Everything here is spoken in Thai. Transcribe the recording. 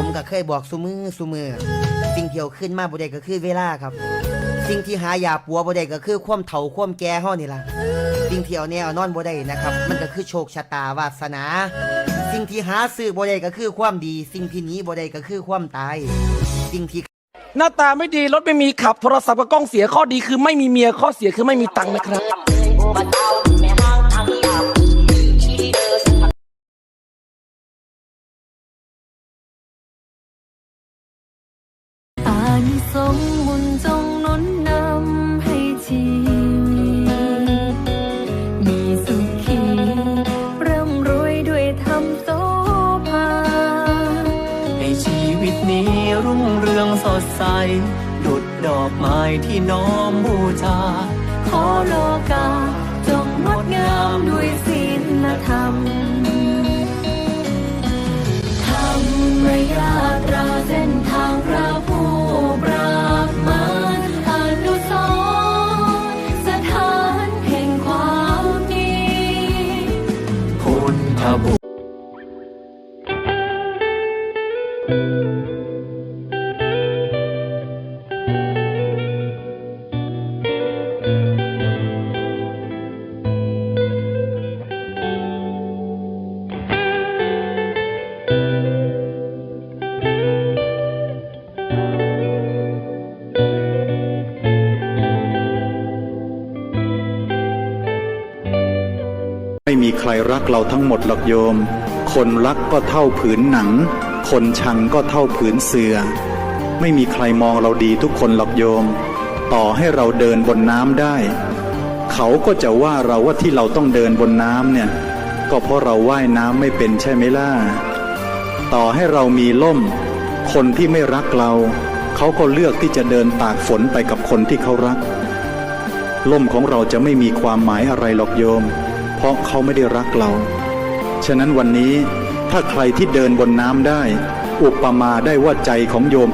ผมก็เคยบอกซุมือซุมือสิ่งที่เอาขึ้นมาบ่ได้ก็คือเวลาครับ สิ่งที่หายาปัวบ่ได้ก็คือความเฒ่าความแก่เฮานี่ล่ะสิ่งที่เอาแนเอานอนบ่ได้นะครับ มันก็คือโชคชะตาวาสนา สิ่งที่หาซื้อบ่ได้ก็คือความดี สิ่งที่หนีบ่ได้ก็คือความตาย สิ่งที่หน้าตาไม่ดีรถไม่มีขับโทรศัพท์กับกล้องเสียข้อดีคือไม่มีเมียข้อเสียคือไม่มีตังค์นะครับ สงบุญจงนุนนำให้ชีวิตมีสุขีร่ำรวยด้วยธรรมโสภาให้ชีวิตนี้รุ่งเรืองสดใส ดุดดอกไม้ที่น้อมบูชา ขอโลกาจงงดงามด้วยศีลธรรม ไม่มีใครรักเราทั้งหมดหรอกโยม คนรักก็เท่าผืนหนัง คนชังก็เท่าผืนเสือ ไม่มีใครมองเราดีทุกคนหรอกโยม ต่อให้เราเดินบนน้ำได้ เขาก็จะว่าเราว่าที่เราต้องเดินบนน้ำเนี่ย ก็เพราะเราว่ายน้ำไม่เป็นใช่ไหมล่ะ ต่อให้เรามีล่ม คนที่ไม่รักเรา เขาก็เลือกที่จะเดินตากฝนไปกับคนที่เขารัก ล่มของเราจะไม่มีความหมายอะไรหรอกโยม เพราะเขาไม่ได้รักเรา ฉะนั้นวันนี้ ถ้าใครที่เดินบนน้ำได้ อุปมาได้ว่าใจของโยม